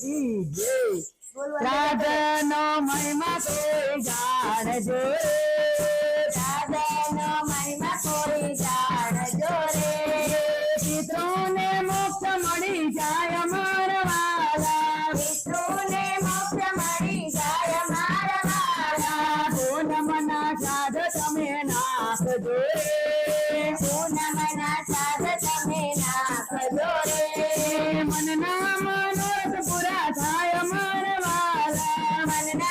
की जय राजन महिमा कोई जान जो राजन महिमा कोई जान जो रे मित्रों ने मुक्त मड़ी जाय मारवाला मित्रों ने मुक्त मड़ी जाय मारवाला कोण मना साध तमे नाथ जो कोण मना साध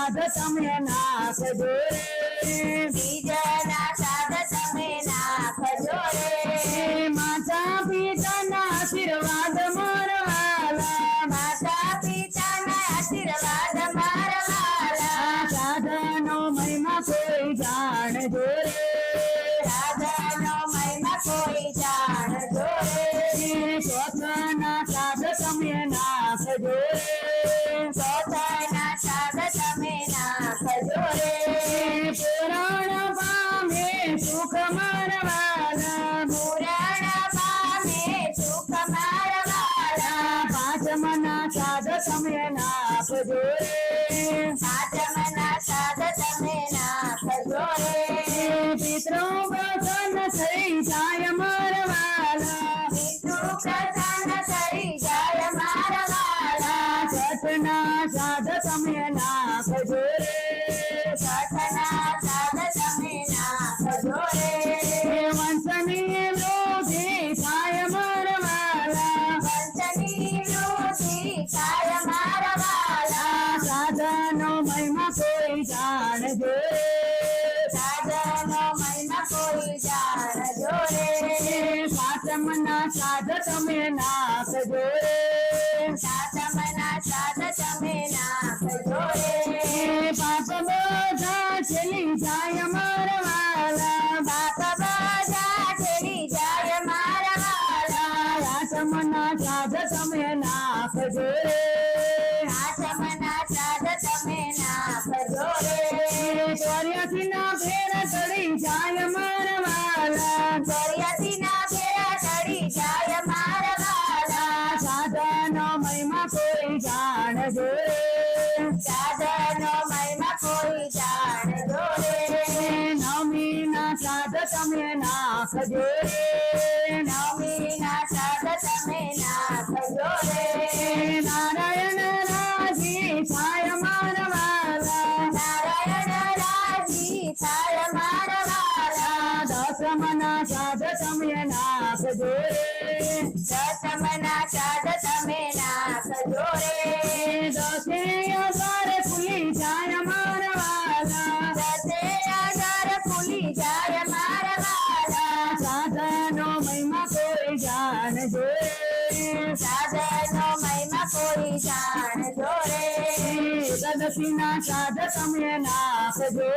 સાધ તમે નાખજો બીજના સાધ તમે નાખજો રે માતા પિતાના આશીર્વાદ મારા વાલા માતા પિતાના આશીર્વાદ મારા વાલા સાધનો મહિમા કોઈ જાણજો રાધાનો મહિમા సజోరే సాధ్యమైన సాధకమైన సజోరే పితృ ప్రసన్న సరి జాయ మారవాల పితృ ప్రసన్న సరి జాయ మారవాల సతనా సాధకమైన સાધનો મહિમા કોઈ જાણજો રે સાતમના સાધ તમે નાખજો સાતમના સાધ તમે નાખજો રે. પાપ બધા છેલી જાય મારવાલા બાપ બધા ચડી જાય મારા વાલા આત્મના સાધ તમે નાખજો આચમના તમે નાખજો નવમી ના સાધ તમે નાખજો રે નારાયણ રાજી થાય મારવાલા નારાયણ રાજી થાય મારા વાલા દસમના સાધ તમે નાખજો દસમના સાધ તમે નાખજો રે દસે સાધનો મહિમા કોઈ જાણજો રે એકાદશીના સાધ તમે નાખજો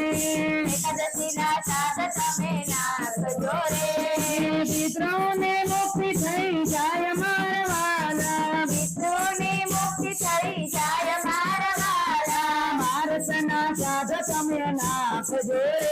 એકાદશીના સાધ તમે નાખજો રે પિત્રોને મુક્તિ થઈ જાય મારવાલા પિતૃની મુક્તિ થઈ જાય મારવાલા મારસના સાધ તમે નાખજો ભારતના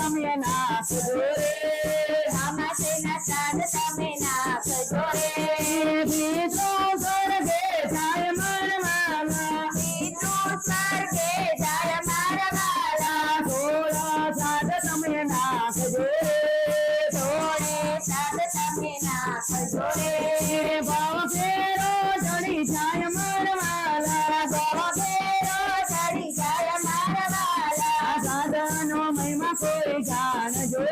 કમલના સજોરે રામા સેના સાદ સામે ના સજોરે બીજો સ્વર્ગે જાય મરવાલા બીજો સ્વર્ગે જાય મરવાલા થોડા સાદ સામે ના સજોરે થોડે સાદ સામે ના સજોરે જાણજો